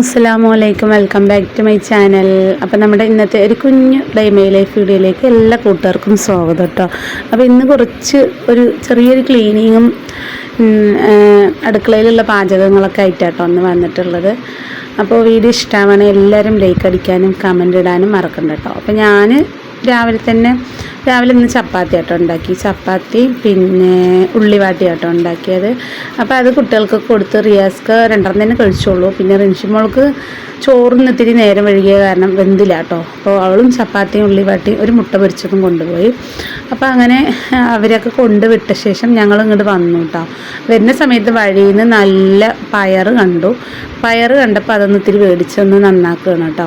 അസ്സാം വലൈക്കും welcome back to my channel അപ്പോൾ നമ്മുടെ ഇന്നത്തെ ഒരു കുഞ്ഞു ഡൈമൈ ലൈഫ് വീഡിയോയിലേക്ക് എല്ലാ കൂട്ടുകാർക്കും സ്വാഗതം കേട്ടോ അപ്പോൾ ഇന്ന് കുറച്ച് ഒരു ചെറിയൊരു ക്ലീനിങ്ങും അടുക്കളയിലുള്ള പാചകങ്ങളൊക്കെ ആയിട്ടാട്ടോ ഒന്ന് വന്നിട്ടുള്ളത്. അപ്പോൾ വീഡിയോ ഇഷ്ടമാണ് എല്ലാവരും ലൈക്ക് അടിക്കാനും കമന്റ് ഇടാനും മറക്കണ്ട കേട്ടോ അപ്പോൾ ഞാൻ രാവിലെ തന്നെ രാവിലെ ഇന്ന് ചപ്പാത്തി ആട്ടോ ഉണ്ടാക്കി. ചപ്പാത്തി പിന്നെ ഉള്ളിവാട്ടി ആട്ടോ ഉണ്ടാക്കിയത്. അപ്പോൾ അത് കുട്ടികൾക്ക് കൊടുത്ത് റിയാസ്ക്ക് രണ്ടെണ്ണം തന്നെ കഴിച്ചോളൂ. പിന്നെ റിൻഷിമോൾക്ക് ചോറിന് ഇത്തിരി നേരം വഴുകിയ കാരണം വെന്തില്ല കേട്ടോ. അപ്പോൾ അവളും ചപ്പാത്തിയും ഉള്ളി വാട്ടി ഒരു മുട്ട പൊരിച്ചതും കൊണ്ടുപോയി. അപ്പോൾ അങ്ങനെ അവരൊക്കെ കൊണ്ടുവിട്ട ശേഷം ഞങ്ങൾ ഇങ്ങോട്ട് വന്നു കേട്ടോ. വരുന്ന സമയത്ത് വഴിയിൽ നിന്ന് നല്ല പയർ കണ്ടു. പയർ കണ്ടപ്പോൾ അതൊന്ന് ഇത്തിരി മേടിച്ചൊന്ന് നന്നാക്കുകയാണ് കേട്ടോ.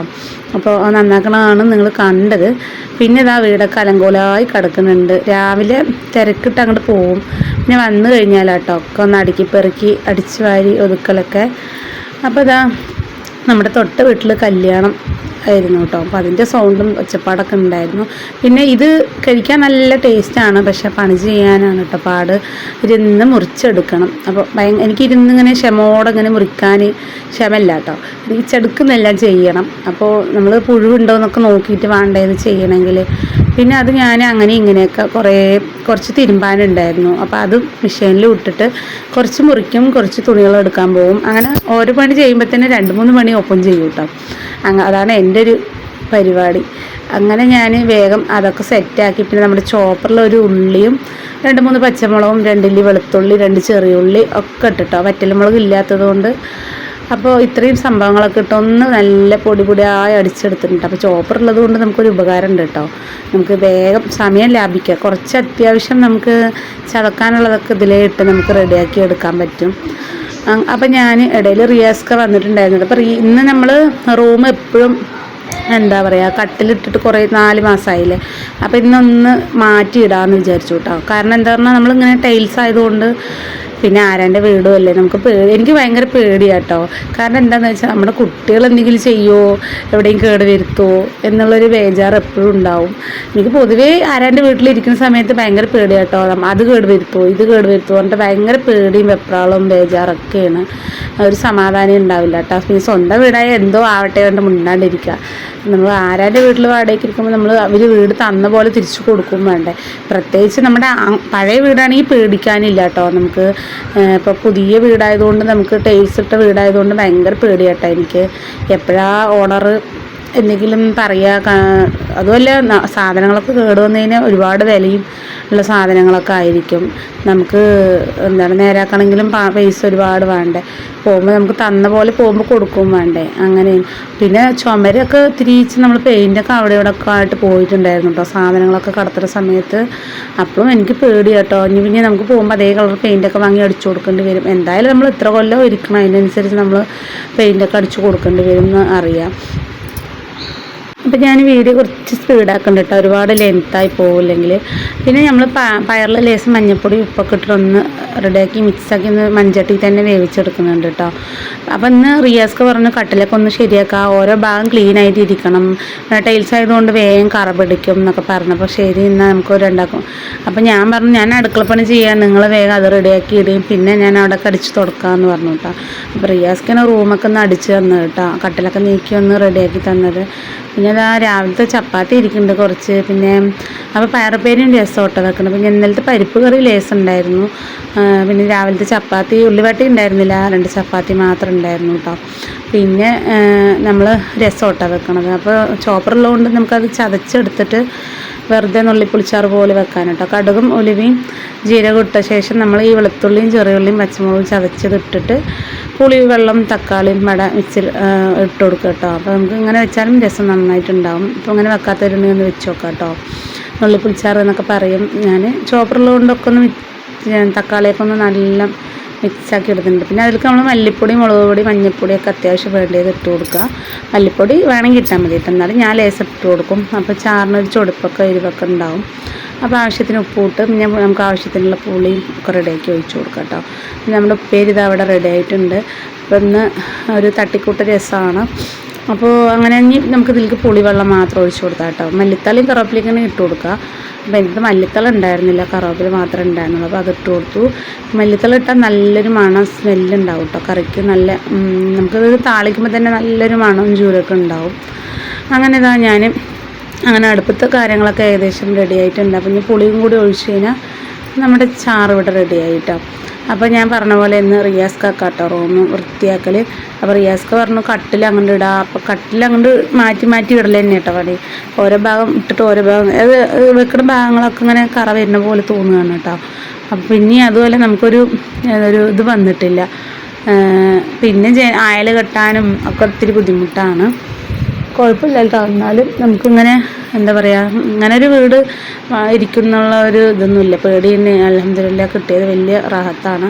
അപ്പോൾ നന്നാക്കണതാണ് നിങ്ങൾ കണ്ടത്. പിന്നെ ഇതാ വീടൊക്കെ അലങ്കോലമായി കിടക്കുന്നുണ്ട്. രാവിലെ തിരക്കിട്ട് അങ്ങോട്ട് പോവും. പിന്നെ വന്നു കഴിഞ്ഞാലാട്ടോ. ഒക്കെ ഒന്ന് അടുക്കി പെറുക്കി അടിച്ചു വാരി ഒതുക്കലൊക്കെ. അപ്പോൾ ഇതാ നമ്മുടെ തൊട്ട വീട്ടിൽ കല്യാണം ആയിരുന്നു കേട്ടോ. അപ്പോൾ അതിന്റെ സൗണ്ടും ഒച്ചപ്പാടൊക്കെ ഉണ്ടായിരുന്നു. പിന്നെ ഇത് കഴിക്കാൻ നല്ല ടേസ്റ്റാണ് പക്ഷെ പണി ചെയ്യാനാണ് കേട്ടോ പാട്. ഇരുന്ന് മുറിച്ചെടുക്കണം. അപ്പോൾ ഭയ എനിക്ക് ഇരുന്നിങ്ങനെ ക്ഷമോടെ ഇങ്ങനെ മുറിക്കാൻ ക്ഷമല്ല കേട്ടോ. എനിക്ക് ചെടുക്കുന്നെല്ലാം ചെയ്യണം. അപ്പോൾ നമ്മൾ പുഴുവുണ്ടോ എന്നൊക്കെ നോക്കിയിട്ട് വേണ്ടത് ചെയ്യണമെങ്കിൽ പിന്നെ അത് ഞാൻ അങ്ങനെ ഇങ്ങനെയൊക്കെ കുറേ കുറച്ച് തിരുമ്പാനുണ്ടായിരുന്നു. അപ്പോൾ അത് മെഷീനിൽ ഇട്ടിട്ട് കുറച്ച് മുറിക്കും കുറച്ച് തുണികൾ എടുക്കാൻ പോകും അങ്ങനെ ഓരോ പണി ചെയ്യുമ്പോൾ തന്നെ രണ്ട് മൂന്ന് പണി ഓപ്പൺ ചെയ്യും കേട്ടോ അതാണ് എന്റെ ഒരു പരിപാടി. അങ്ങനെ ഞാൻ വേഗം അതൊക്കെ സെറ്റാക്കി പിന്നെ നമ്മുടെ ചോപ്പറിൽ ഒരു ഉള്ളിയും രണ്ട് മൂന്ന് പച്ചമുളകും രണ്ടില്ലി വെളുത്തുള്ളി രണ്ട് ചെറിയ ഉള്ളി ഒക്കെ ഇട്ടിട്ടോ. വറ്റൽമുളക് ഇല്ലാത്തത് കൊണ്ട് അപ്പോൾ ഇത്രയും സംഭവങ്ങളൊക്കെ ഇട്ട് ഒന്ന് നല്ല പൊടി പൊടിയായി അടിച്ചെടുത്തിട്ടുണ്ട്. അപ്പോൾ ചോപ്പർ ഉള്ളത് കൊണ്ട് നമുക്കൊരു ഉപകാരം ഉണ്ട് കേട്ടോ. നമുക്ക് വേഗം സമയം ലാഭിക്കാം. കുറച്ച് അത്യാവശ്യം നമുക്ക് ചതക്കാനുള്ളതൊക്കെ ഇതിലേ ഇട്ട് നമുക്ക് റെഡിയാക്കി എടുക്കാൻ പറ്റും. അപ്പം ഞാൻ ഇടയിൽ റിയാസ്ക വന്നിട്ടുണ്ടായിരുന്നു അപ്പോൾ ഇന്ന് നമ്മൾ റൂം എപ്പോഴും എന്താ പറയുക കട്ടിലിട്ടിട്ട് കുറേ നാല് മാസമായില്ലേ അപ്പോൾ ഇന്നൊന്ന് മാറ്റി ഇടാമെന്ന് വിചാരിച്ചു കേട്ടോ. കാരണം എന്താ പറഞ്ഞാൽ നമ്മളിങ്ങനെ ടൈൽസ് ആയതുകൊണ്ട് പിന്നെ ആരാന്റെ വീടും അല്ലേ? നമുക്ക് പേടി എനിക്ക് ഭയങ്കര പേടിയാട്ടോ കാരണം എന്താണെന്ന് വെച്ചാൽ നമ്മുടെ കുട്ടികൾ എന്തെങ്കിലും ചെയ്യുമോ എവിടെയും കേട് വരുത്തുമോ എന്നുള്ളൊരു ബേജാർ എപ്പോഴും ഉണ്ടാവും. എനിക്ക് പൊതുവേ ആരാന്റെ വീട്ടിലിരിക്കുന്ന സമയത്ത് ഭയങ്കര പേടിയാട്ടോ അത് കേട് വരുത്തുമോ ഇത് കേട് വരുത്തുമോ എന്നിട്ട് ഭയങ്കര പേടിയും വെപ്രാളവും ബേജാറൊക്കെയാണ്. ഒരു സമാധാനം ഉണ്ടാവില്ല കേട്ടോ പിന്നെ സ്വന്തം വീടായ എന്തോ ആവട്ടെ കണ്ട് മുണ്ടാണ്ടിരിക്കുക നമ്മൾ ആരാന്റെ വീട്ടിൽ വാടകയ്ക്ക് ഇരിക്കുമ്പോൾ നമ്മൾ അവർ വീട് തന്ന പോലെ തിരിച്ചു കൊടുക്കും വേണ്ടേ. പ്രത്യേകിച്ച് നമ്മുടെ പഴയ വീടാണെങ്കിൽ പേടിക്കാനില്ല കേട്ടോ നമുക്ക് ഇപ്പോൾ പുതിയ വീടായതുകൊണ്ട് നമുക്ക് ടൈൽസ് ഇട്ട വീടായതുകൊണ്ട് ഭയങ്കര പേടിയാട്ടോ എനിക്ക്. എപ്പോഴാ ഓണർ എന്തെങ്കിലും പറയുക അതുമല്ല സാധനങ്ങളൊക്കെ കേടുവന്നതിന് ഒരുപാട് വിലയും ഉള്ള സാധനങ്ങളൊക്കെ ആയിരിക്കും. നമുക്ക് എന്താണ് നേരാക്കണമെങ്കിലും പൈസ ഒരുപാട് വേണ്ടേ. പോകുമ്പോൾ നമുക്ക് തന്ന പോലെ പോകുമ്പോൾ കൊടുക്കും വേണ്ടേ. അങ്ങനെ. പിന്നെ ചുമരൊക്കെ തിരിച്ച് നമ്മൾ പെയിന്റൊക്കെ അവിടെ ഇവിടെ ഒക്കെ ആയിട്ട് പോയിട്ടുണ്ടായിരുന്നു കേട്ടോ സാധനങ്ങളൊക്കെ കടത്തുന്ന സമയത്ത്. അപ്പോഴും എനിക്ക് പേടി കേട്ടോ ഇനി പിന്നെ നമുക്ക് പോകുമ്പോൾ അതേ കളർ പെയിന്റൊക്കെ വാങ്ങി അടിച്ചു കൊടുക്കേണ്ടി വരും. എന്തായാലും നമ്മൾ ഇത്ര കൊല്ലം ഇരിക്കണം അതിനനുസരിച്ച് നമ്മൾ പെയിന്റൊക്കെ അടിച്ചു കൊടുക്കേണ്ടി വരും എന്ന് അറിയാം. അപ്പം ഞാൻ വീഡിയോ കുറച്ച് സ്പീഡാക്കുന്നുണ്ട് കേട്ടോ ഒരുപാട് ലെങ്ത്തായി പോവില്ലെങ്കിൽ പിന്നെ നമ്മൾ പയറിൽ ലേസ് മഞ്ഞൾപ്പൊടി ഉപ്പൊക്കെ ഇട്ടിട്ടൊന്ന് റെഡിയാക്കി മിക്സാക്കി ഒന്ന് മഞ്ചട്ടി തന്നെ വേവിച്ചെടുക്കുന്നുണ്ട് കേട്ടോ അപ്പം ഇന്ന് റിയാസ്ക്ക് പറഞ്ഞു കട്ടിലൊക്കെ ഒന്ന് ശരിയാക്കുക ഓരോ ഭാഗം ക്ലീൻ ആയിട്ട് ഇരിക്കണം. ടൈൽസ് ആയതുകൊണ്ട് വേഗം കറ പിടിക്കും എന്നൊക്കെ പറഞ്ഞപ്പോൾ ശരി എന്നാൽ നമുക്ക് രണ്ടാക്കും. അപ്പം ഞാൻ പറഞ്ഞു ഞാൻ അടുക്കളപ്പണി ചെയ്യാൻ നിങ്ങൾ വേഗം അത് റെഡിയാക്കി ഇടുകയും പിന്നെ ഞാൻ അവിടെ കടിച്ച് തുടക്കാമെന്ന് പറഞ്ഞു കേട്ടോ അപ്പോൾ റിയാസ്ക്കിനെ റൂമൊക്കെ ഒന്ന് അടിച്ച് തന്നു കേട്ടോ കട്ടിലൊക്കെ നീക്കി ഒന്ന് റെഡിയാക്കി തന്നത്. പിന്നെ അതാ രാവിലത്തെ ചപ്പാത്തി ഇരിക്കുന്നുണ്ട് കുറച്ച്. പിന്നെ അപ്പോൾ പയറുപ്പേരും രസമോട്ടോ വെക്കണം പിന്നെ ഇന്നലത്തെ പരിപ്പ് കറി ലേസ് ഉണ്ടായിരുന്നു. പിന്നെ രാവിലത്തെ ചപ്പാത്തി ഉള്ളിവട്ടി ഉണ്ടായിരുന്നില്ല. രണ്ട് ചപ്പാത്തി മാത്രം ഉണ്ടായിരുന്നു കേട്ടോ പിന്നെ നമ്മൾ രസമോട്ടോ വെക്കണത്. അപ്പോൾ ചോപ്പറുള്ളതുകൊണ്ട് നമുക്കത് ചതച്ചെടുത്തിട്ട് വെറുതെ നുള്ളിപ്പുളിച്ചാറ് പോലെ വെക്കാൻ കേട്ടോ. കടുകും ഒലിവയും ജീരകം ഇട്ട ശേഷം നമ്മൾ ഈ വെളുത്തുള്ളിയും ചെറിയുള്ളിയും പച്ചമുളകും ചതച്ചതിട്ടിട്ട് പുളി വെള്ളം തക്കാളിയും മട മിക്സിൽ ഇട്ട് കൊടുക്കുക കേട്ടോ. അപ്പോൾ നമുക്ക് ഇങ്ങനെ വെച്ചാലും രസം നന്നായിട്ടുണ്ടാവും. അപ്പോൾ അങ്ങനെ വെക്കാത്തവരുണ്ടെങ്കിൽ ഒന്ന് വെച്ച് നോക്കാം കേട്ടോ. നുള്ളിപ്പുളിച്ചാറ് എന്നൊക്കെ പറയും. ഞാൻ ചോപ്പറുള്ളതുകൊണ്ടൊക്കെ ഒന്ന് തക്കാളിയൊക്കെ ഒന്ന് നല്ല മിക്സാക്കി എടുത്തിട്ടുണ്ട് പിന്നെ അതിലേക്ക് നമ്മൾ മല്ലിപ്പൊടി മുളക് പൊടി മഞ്ഞൾപ്പൊടി ഒക്കെ അത്യാവശ്യം വേണ്ടത് ഇട്ട് കൊടുക്കുക. മല്ലിപ്പൊടി വേണമെങ്കിൽ ഇട്ടാൽ മതി. എന്നാലും ഞാൻ ലേസ് ഇട്ട് കൊടുക്കും. അപ്പോൾ ചാറിനൊരു ചൊടുപ്പൊക്കെ എരിവൊക്കെ ഉണ്ടാവും. അപ്പോൾ ആവശ്യത്തിന് ഉപ്പ് ഇട്ട് പിന്നെ നമുക്ക് ആവശ്യത്തിനുള്ള പുളിയും ഒക്കെ റെഡിയാക്കി ഒഴിച്ചു കൊടുക്കാം കേട്ടോ. നമ്മുടെ ഉപ്പേരി ഇത് അവിടെ റെഡി ആയിട്ടുണ്ട്. അപ്പോൾ ഇന്ന് ഒരു തട്ടിക്കൂട്ട രസമാണ്. അപ്പോൾ അങ്ങനെ നമുക്ക് ഇതിലേക്ക് പുളിവെള്ളം മാത്രം ഒഴിച്ചു കൊടുക്കാം കേട്ടോ. മല്ലിത്തലയും കറിവേപ്പിലേക്കാണ് ഇട്ട് കൊടുക്കുക. അപ്പോൾ എനിക്ക് മല്ലിത്തള ഉണ്ടായിരുന്നില്ല. കറിവേപ്പില മാത്രമേ ഉണ്ടായിരുന്നുള്ളൂ. അപ്പോൾ അതിട്ട് കൊടുത്തു. മല്ലിത്തള ഇട്ടാൽ നല്ലൊരു മണം സ്മെല്ലുണ്ടാവും കേട്ടോ കറിക്ക് നല്ല നമുക്ക് നമുക്കത് താളിക്കുമ്പോൾ തന്നെ നല്ലൊരു മണവും ചൂരൊക്കെ ഉണ്ടാവും. അങ്ങനെ ഇതാ ഞാൻ അങ്ങനെ അടുപ്പത്തെ കാര്യങ്ങളൊക്കെ ഏകദേശം റെഡി ആയിട്ടുണ്ട്. അപ്പം ഇനി പുളിയും കൂടി ഒഴിച്ച് കഴിഞ്ഞാൽ നമ്മുടെ ചാറ് ഇവിടെ റെഡി ആയിട്ടോ അപ്പോൾ ഞാൻ പറഞ്ഞ പോലെ ഇന്ന് റിയാസ് കാക്കാട്ടോ റൂം വൃത്തിയാക്കൽ അപ്പോൾ റിയാസ്ക പറഞ്ഞു കട്ടിൽ അങ്ങോട്ട് ഇടാം. അപ്പോൾ കട്ടിൽ അങ്ങോട്ട് മാറ്റി മാറ്റി ഇടൽ തന്നെ കേട്ടോ പണി. ഓരോ ഭാഗം ഇട്ടിട്ട് ഓരോ ഭാഗം അത് വെക്കുന്ന ഭാഗങ്ങളൊക്കെ ഇങ്ങനെ കറ വരുന്ന പോലെ തോന്നുകയാണ് കേട്ടോ. അപ്പം പിന്നെ അതുപോലെ നമുക്കൊരു ഒരു ഇത് വന്നിട്ടില്ല. പിന്നെ അയൽ കെട്ടാനും ഒക്കെ ഒത്തിരി ബുദ്ധിമുട്ടാണ്. കുഴപ്പമില്ല കേട്ടോ. എന്നാലും നമുക്കിങ്ങനെ എന്താ പറയുക അങ്ങനെ ഒരു വീട് ഇരിക്കുന്നുള്ള ഒരു ഇതൊന്നുമില്ല. പേടി തന്നെ. അലഹമില്ല കിട്ടിയത് വലിയ റാഹത്താണ്.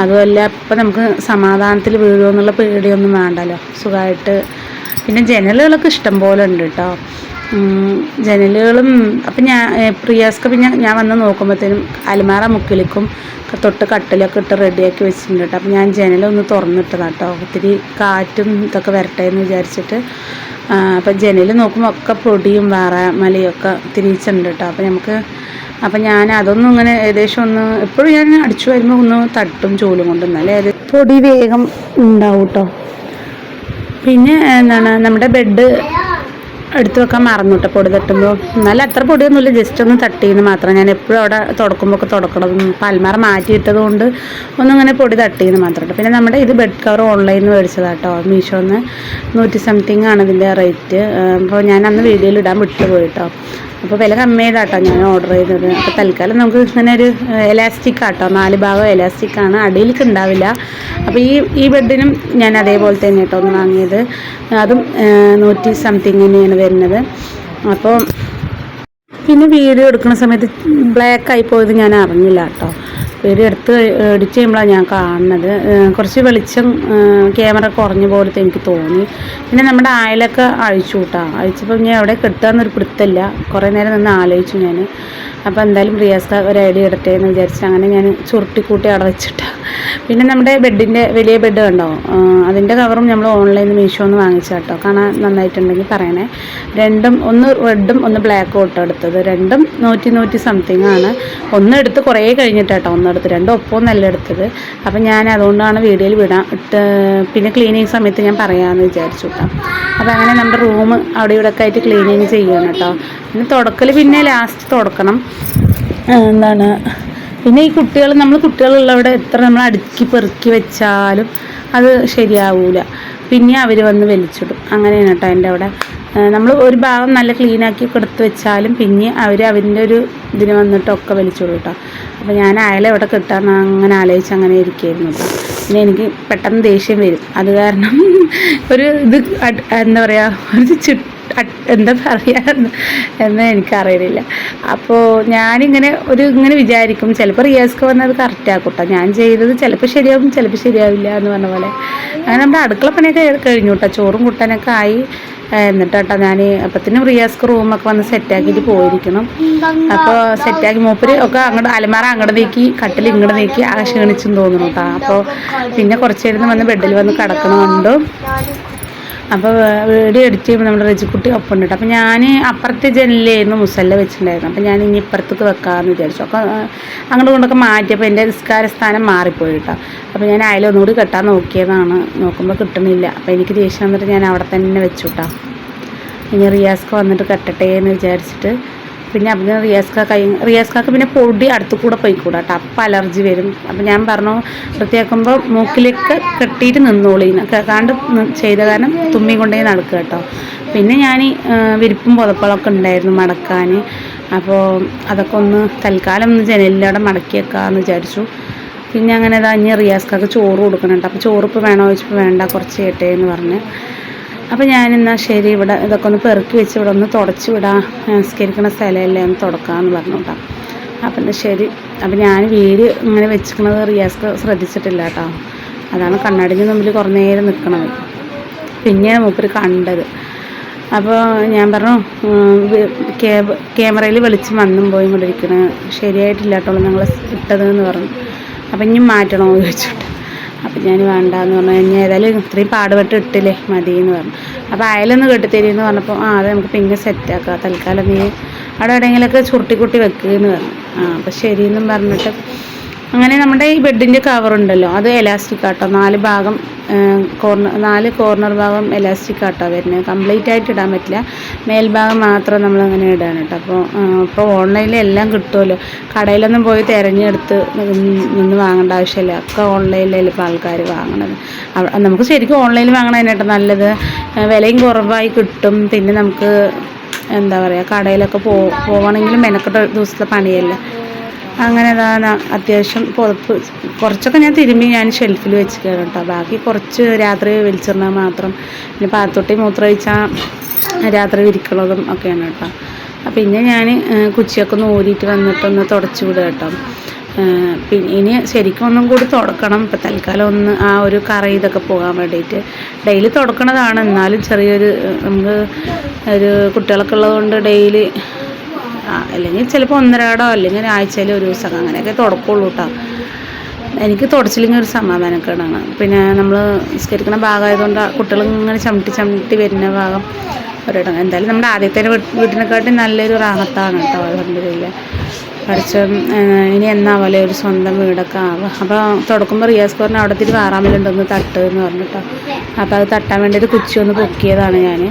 അതുമല്ല ഇപ്പം നമുക്ക് സമാധാനത്തിൽ വീഴുമോ എന്നുള്ള പേടിയൊന്നും വേണ്ടല്ലോ. സുഖമായിട്ട്. പിന്നെ ജനലുകളൊക്കെ ഇഷ്ടം പോലെ ഉണ്ട് കേട്ടോ. ജനലുകളും അപ്പം ഞാൻ പ്രിയാസ്ക്ക് പിന്നെ ഞാൻ വന്ന് നോക്കുമ്പോഴത്തേനും അലമാറ മുക്കിലേക്കും തൊട്ട് കട്ടിലൊക്കെ ഇട്ട് റെഡിയാക്കി വെച്ചിട്ടുണ്ട് കേട്ടോ. അപ്പം ഞാൻ ജനലൊന്ന് തുറന്നിട്ടതാണ് കേട്ടോ. ഒത്തിരി കാറ്റും ഇതൊക്കെ വരട്ടെ എന്ന് വിചാരിച്ചിട്ട്. അപ്പം ജനൽ നോക്കുമ്പോൾ ഒക്കെ പൊടിയും വേറെ മലയും ഒക്കെ തിരിച്ചുണ്ട് കേട്ടോ. അപ്പം നമുക്ക് അപ്പം ഞാൻ അതൊന്നും ഇങ്ങനെ ഏകദേശം ഒന്ന് എപ്പോഴും ഞാൻ അടിച്ചു വരുമ്പോൾ ഒന്ന് തട്ടും ചൂലും കൊണ്ട് എന്നാലേ പൊടി വേഗം ഉണ്ടാവും കേട്ടോ. പിന്നെ എന്താണ് നമ്മുടെ ബെഡ് എടുത്തു വെക്കാൻ മറന്നു കേട്ടോ പൊടി തട്ടുമ്പോൾ എന്നാലും അത്ര പൊടിയൊന്നുമില്ല ജസ്റ്റ് ഒന്ന് തട്ടിയെന്ന് മാത്രം. ഞാൻ എപ്പോഴും അവിടെ തുടക്കുമ്പോൾ ഒക്കെ തുടക്കണം പൽമാറ മാറ്റിയിട്ടത് കൊണ്ട് ഒന്നിങ്ങനെ പൊടി തട്ടിയെന്ന് മാത്രം കേട്ടോ പിന്നെ നമ്മുടെ ഇത് ബെഡ് കവർ ഓൺലൈനിൽ നിന്ന് മേടിച്ചതാട്ടോ മീഷോന്ന്. നൂറ്റി സംതിങ് ആണ് ഇതിന്റെ റേറ്റ് അപ്പോൾ ഞാൻ അന്ന് വീഡിയോയിൽ ഇടാൻ വിട്ടുപോയി കേട്ടോ അപ്പോൾ വില കമ്മിയതാട്ടോ ഞാൻ ഓർഡർ ചെയ്തത്. അപ്പോൾ തൽക്കാലം നമുക്ക് ഇങ്ങനെ ഒരു എലാസ്റ്റിക് ആട്ടോ. നാല് ഭാഗം എലാസ്റ്റിക് ആണ്. അടിയിലേക്ക് ഉണ്ടാവില്ല. അപ്പോൾ ഈ ഈ ബെഡിനും ഞാൻ അതേപോലെ തന്നെ കേട്ടോ ഒന്ന് വാങ്ങിയത്. അതും നൂറ്റി സംതിങ് തന്നെയാണ് വരുന്നത്. അപ്പോൾ പിന്നെ വീഡിയോ എടുക്കുന്ന സമയത്ത് ബ്ലാക്ക് ആയി പോയത് ഞാൻ അറിഞ്ഞില്ല കേട്ടോ വീഡിയോ എടുത്ത് എഡിറ്റ് ചെയ്യുമ്പോഴാണ് ഞാൻ കാണുന്നത്. കുറച്ച് വെളിച്ചം ക്യാമറ കുറഞ്ഞ പോലത്തെ എനിക്ക് തോന്നി. പിന്നെ നമ്മുടെ ആയിലൊക്കെ അഴിച്ചു കൂട്ടാം. അഴിച്ചപ്പോൾ ഞാൻ എവിടെ കിട്ടുകയെന്നൊരു പിടുത്തമില്ല കുറേ നേരം നിന്ന് ആലോചിച്ചു ഞാൻ അപ്പോൾ എന്തായാലും റിയാസ് ഒരു ഐഡിയ ഇടട്ടെ എന്ന് വിചാരിച്ചിട്ട് അങ്ങനെ ഞാൻ ചുരുട്ടിക്കൂട്ടി അവിടെ വെച്ചിട്ടാ. പിന്നെ നമ്മുടെ ബെഡിന്റെ വലിയ ബെഡ് കണ്ടോ? അതിന്റെ കവറും നമ്മൾ ഓൺലൈനിൽ മീഷോന്ന് വാങ്ങിച്ചു കേട്ടോ. കാണാൻ നന്നായിട്ടുണ്ടെങ്കിൽ പറയണേ. രണ്ടും ഒന്ന് റെഡും ഒന്ന് ബ്ലാക്കും ഓട്ടോ എടുത്തത്. രണ്ടും നൂറ്റി നൂറ്റി സംതിങ് ആണ്. ഒന്ന് എടുത്ത് കുറേ കഴിഞ്ഞിട്ട് കേട്ടോ ഒന്നെടുത്ത് രണ്ടും നല്ല എടുത്തത്. അപ്പം ഞാൻ അതുകൊണ്ടാണ് വീഡിയോയിൽ വിടാം ഇട്ട് പിന്നെ ക്ലീനിങ് സമയത്ത് ഞാൻ പറയാമെന്ന് വിചാരിച്ചു കേട്ടോ. അപ്പോൾ അങ്ങനെ നമ്മുടെ റൂം അവിടെ ഇവിടെ ഒക്കെ ആയിട്ട് ക്ലീനിങ് ചെയ്യണം കേട്ടോ. പിന്നെ തുടക്കൽ പിന്നെ ലാസ്റ്റ് തുടക്കണം. എന്താണ്? പിന്നെ ഈ കുട്ടികൾ നമ്മൾ കുട്ടികളുള്ളവിടെ എത്ര നമ്മൾ അടുക്കി പെറുക്കി വെച്ചാലും അത് ശരിയാവൂല. പിന്നെ അവർ വന്ന് വലിച്ചിടും. അങ്ങനെയാണ് കേട്ടോ എന്റെ അവിടെ. നമ്മൾ ഒരു ഭാഗം നല്ല ക്ലീനാക്കി എടുത്ത് വെച്ചാലും പിന്നെ അവർ അവന്റെ ഒരു ഇതിന് വന്നിട്ടൊക്കെ വലിച്ചിടും കേട്ടോ അപ്പോൾ ഞാൻ അയാളെ എവിടെ കിട്ടാൻ അങ്ങനെ ആലോചിച്ച് അങ്ങനെ ഇരിക്കുകയായിരുന്നു പിന്നെ എനിക്ക് പെട്ടെന്ന് ദേഷ്യം വരും. അത് കാരണം ഒരു ഇത് എന്താ പറയുക ഒരു എന്താ പറയുക എന്ന് എനിക്കറിയില്ല അപ്പോൾ ഞാനിങ്ങനെ ഒരു ഇങ്ങനെ വിചാരിക്കും ചിലപ്പോൾ റിയാസ്ക്ക് വന്നത് കറക്റ്റ് ആക്കൂട്ടോ. ഞാൻ ചെയ്തത് ചിലപ്പോൾ ശരിയാവും ചിലപ്പോൾ ശരിയാവില്ല എന്ന് പറഞ്ഞ പോലെ. അങ്ങനെ നമ്മുടെ അടുക്കള പണിയൊക്കെ കഴിഞ്ഞു കേട്ടോ ചോറും കൂട്ടാനൊക്കെ ആയി. എന്നിട്ട് കേട്ടോ ഞാൻ അപ്പത്തിനും റിയാസ്ക്ക് റൂമൊക്കെ വന്ന് സെറ്റാക്കിയിട്ട് പോയിരിക്കണം. അപ്പോൾ സെറ്റാക്കി മൂപ്പര് ഒക്കെ അങ്ങോട്ട് അലമാറ അങ്ങോട്ട് നീക്കി കട്ടിൽ ഇങ്ങോട്ട് നീക്കി ആ ക്ഷീണിച്ചും തോന്നുന്നു കേട്ടോ അപ്പോൾ പിന്നെ കുറച്ച് നേരം വന്ന് ബെഡിൽ വന്ന് കിടക്കണമുണ്ട് അപ്പോൾ വീഡിയോ എഡിറ്റ് ചെയ്യുമ്പോൾ നമ്മുടെ റെജിക്കുട്ടി ഒപ്പം ഉണ്ട് അപ്പോൾ ഞാൻ അപ്പുറത്തെ ജനലിലായിരുന്നു മുസല്ല വെച്ചിട്ടുണ്ടായിരുന്നു അപ്പോൾ ഞാൻ ഇനി ഇപ്പുറത്തേക്ക് വെക്കാമെന്ന് വിചാരിച്ചു. അപ്പോൾ അങ്ങോട്ട് കൊണ്ടൊക്കെ മാറ്റിയപ്പോൾ എന്റെ നിസ്കാര സ്ഥാനം മാറിപ്പോയി കേട്ടോ. അപ്പോൾ ഞാൻ അതിലൊന്നുകൂടി കെട്ടാൻ നോക്കിയതാണ്. നോക്കുമ്പോൾ കിട്ടണില്ല. അപ്പോൾ എനിക്ക് ദേഷ്യം വന്നിട്ട് ഞാൻ അവിടെ തന്നെ വെച്ചു കേട്ടോ. ഇനി റിയാസ്ക്ക് വന്നിട്ട് കെട്ടട്ടെ എന്ന് വിചാരിച്ചിട്ട് പിന്നെ അപ്പം റിയാസ്ക കൈ റിയാസ്കാക്ക് പിന്നെ പൊടി അടുത്ത് കൂടെ പോയിക്കൂടാ കേട്ടോ അപ്പം അലർജി വരും. അപ്പം ഞാൻ പറഞ്ഞു വൃത്തിയാക്കുമ്പോൾ മൂക്കിലേക്ക് കെട്ടിയിട്ട് നിന്നോളീന്ന് കാണ്ട് ചെയ്ത കാരണം തുമ്മി കൊണ്ടേ നടക്കുക കേട്ടോ. പിന്നെ ഞാൻ വിരിപ്പും പുതപ്പളൊക്കെ ഉണ്ടായിരുന്നു മടക്കാൻ അപ്പോൾ അതൊക്കെ ഒന്ന് തൽക്കാലം ഒന്ന് ജനലിലൂടെ മടക്കി വെക്കാമെന്ന് വിചാരിച്ചു. പിന്നെ അങ്ങനെ ഇതാ ഇനി റിയാസ്കാക്ക് ചോറ് കൊടുക്കണം കേട്ടോ അപ്പോൾ ചോറ് ഇപ്പോൾ വേണോ ചോദിച്ചപ്പോൾ വേണ്ട കുറച്ച് കേട്ടേ എന്ന് പറഞ്ഞ്. അപ്പോൾ ഞാനെന്നാൽ ശരി ഇവിടെ ഇതൊക്കെ ഒന്ന് പെറുക്കി വെച്ച് ഇവിടെ ഒന്ന് തുടച്ച് വിടാം. സംസ്കരിക്കണ സ്ഥലമല്ലേ ഒന്ന് തുടക്കാമെന്ന് പറഞ്ഞു കേട്ടോ അപ്പം എന്നാൽ ശരി. അപ്പം ഞാൻ വീട് ഇങ്ങനെ വെച്ചിരിക്കുന്നത് റിയാസ്ക്ക് ശ്രദ്ധിച്ചിട്ടില്ല കേട്ടോ. അതാണ് കണ്ണാടിന്റെ മുമ്പിൽ കുറേ നേരം നിൽക്കണത് പിന്നെയാണ് മൂപ്പര് കണ്ടത്. അപ്പോൾ ഞാൻ പറഞ്ഞു ക്യാബ് ക്യാമറയിൽ വെളിച്ചം വന്നും പോയി കൊണ്ടിരിക്കണത് ശരിയായിട്ടില്ല കേട്ടോ ഞങ്ങൾ ഇട്ടത് എന്ന് പറഞ്ഞു. അപ്പം ഇനി മാറ്റണോ ചോദിച്ചിട്ട്. അപ്പം ഞാൻ വേണ്ടാന്ന് പറഞ്ഞു കഴിഞ്ഞാൽ ഏതായാലും ഇത്രയും പാടുപെട്ട് ഇട്ടില്ലേ മതി എന്ന് പറഞ്ഞു. അപ്പോൾ അയലൊന്ന് കെട്ടിത്തരുമെന്ന് പറഞ്ഞപ്പോൾ ആ അത് നമുക്ക് പിന്നെ സെറ്റാക്കാം തൽക്കാലം നീ അവിടെ എവിടെയെങ്കിലുമൊക്കെ ചുരുട്ടിക്കുട്ടി വെക്കുകയെന്ന് പറഞ്ഞു. ആ അപ്പം ശരിയെന്നും പറഞ്ഞിട്ട് അങ്ങനെ നമ്മുടെ ഈ ബെഡിന്റെ കവർ ഉണ്ടല്ലോ അത് എലാസ്റ്റിക് ആട്ടോ. നാല് ഭാഗം കോർണർ നാല് കോർണർ ഭാഗം എലാസ്റ്റിക് ആട്ടോ വരുന്നത്. കംപ്ലീറ്റ് ആയിട്ട് ഇടാൻ പറ്റില്ല. മേൽഭാഗം മാത്രം നമ്മൾ അങ്ങനെ ഇടാൻ കേട്ടോ അപ്പോൾ ഇപ്പോൾ ഓൺലൈനിൽ എല്ലാം കിട്ടുമല്ലോ കടയിലൊന്നും പോയി തിരഞ്ഞെടുത്ത് നിന്ന് വാങ്ങേണ്ട ആവശ്യമില്ല. ഒക്കെ ഓൺലൈനിലല്ലേ ഇപ്പോൾ ആൾക്കാർ വാങ്ങണത്. നമുക്ക് ശരിക്കും ഓൺലൈനിൽ വാങ്ങണതിനായിട്ട് നല്ലത്. ആ, വിലയും കുറവായി കിട്ടും. പിന്നെ നമുക്ക് എന്താ പറയുക കടയിലൊക്കെ പോ പോകണമെങ്കിലും മെനക്കെട്ട ദിവസത്തെ പണിയല്ലേ. അങ്ങനെ അതാണ് അത്യാവശ്യം പുറത്ത് കുറച്ചൊക്കെ ഞാൻ തിരുമ്പി ഞാൻ ഷെൽഫിൽ വെച്ചിരിക്കുകയാണ് കേട്ടോ. ബാക്കി കുറച്ച് രാത്രി വലിച്ചിരുന്നാൽ മാത്രം. പിന്നെ പാത്തൊട്ടി മൂത്രമൊഴിച്ചാൽ രാത്രി വിരിക്കണതും ഒക്കെയാണ് കേട്ടോ. പിന്നെ ഞാൻ കുച്ചിയൊക്കെ ഒന്ന് ഊരിയിട്ട് വന്നിട്ടൊന്ന് തുടച്ചു വിടുക കേട്ടോ. പിന്നെ ഇനി ശരിക്കും ഒന്നും കൂടി തുടക്കണം. ഇപ്പം തൽക്കാലം ഒന്ന് ആ ഒരു കറ ഇതൊക്കെ പോകാൻ വേണ്ടിയിട്ട്. ഡെയിലി തുടക്കണതാണ്. എന്നാലും ചെറിയൊരു നമുക്ക് ഒരു കുട്ടികളൊക്കെ ഉള്ളതുകൊണ്ട് ഡെയിലി അല്ലെങ്കിൽ ചിലപ്പോൾ ഒന്നരാടോ അല്ലെങ്കിൽ ആഴ്ചയിൽ ഒരു ദിവസം അങ്ങനെയൊക്കെ തുടക്കുള്ളൂ കേട്ടോ എനിക്ക് തുടച്ചില്ലെങ്കിൽ ഒരു സമാധാനക്കേടാണ്. പിന്നെ നമ്മൾ നിസ്കരിക്കുന്ന ഭാഗമായതുകൊണ്ട് കുട്ടികൾ ഇങ്ങനെ ചവിട്ടി ചവിട്ടി വരുന്ന ഭാഗം ഒരിടം. എന്തായാലും നമ്മുടെ ആദ്യത്തെ വീട്ടിനെക്കാട്ടി നല്ലൊരു റാഹത്താണ് കേട്ടോ അലഹമില്ല പഠിച്ച ഇനി എന്നാവല്ലേ ഒരു സ്വന്തം വീടൊക്കെ ആവുക. അപ്പോൾ തുടക്കുമ്പോൾ റിയാസ് കോറിന് അവിടെ തിരി വാറാമലുണ്ടെന്ന് തട്ട് എന്ന് പറഞ്ഞിട്ടോ അപ്പോൾ അത് തട്ടാൻ വേണ്ടി ഒരു കുച്ചി ഒന്ന് പൊക്കിയതാണ് ഞാൻ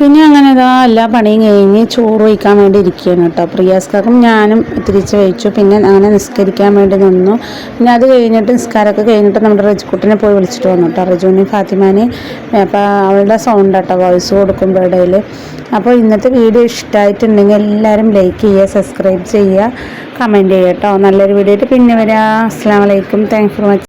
പിന്നെ അങ്ങനെ ഇതാ എല്ലാ പണിയും കഴിഞ്ഞ് ചോറ് വയ്ക്കാൻ വേണ്ടി ഇരിക്കുകയാണ് കേട്ടോ. പ്രിയാസ്കാക്കും ഞാനും തിരിച്ച് വെച്ചു പിന്നെ അങ്ങനെ നിസ്കരിക്കാൻ വേണ്ടി നിന്നു. പിന്നെ അത് കഴിഞ്ഞിട്ട് നിസ്കാരമൊക്കെ കഴിഞ്ഞിട്ട് നമ്മുടെ റജുക്കുട്ടിനെ പോയി വിളിച്ചിട്ട് വന്നു കേട്ടോ. റജുവിനെയും ഫാത്തിമാനെയും. അപ്പോൾ അവളുടെ സൗണ്ട് കേട്ടോ വോയിസ് കൊടുക്കുമ്പോൾ ഇടയിൽ അപ്പോൾ ഇന്നത്തെ വീഡിയോ ഇഷ്ടമായിട്ടുണ്ടെങ്കിൽ എല്ലാവരും ലൈക്ക് ചെയ്യുക സബ്സ്ക്രൈബ് ചെയ്യുക കമന്റ് ചെയ്യുക കേട്ടോ. നല്ലൊരു വീഡിയോ ആയിട്ട് പിന്നെ വരാം. അസ്സാം വലൈക്കും താങ്ക്സ് ഫോർ വാച്ചിങ്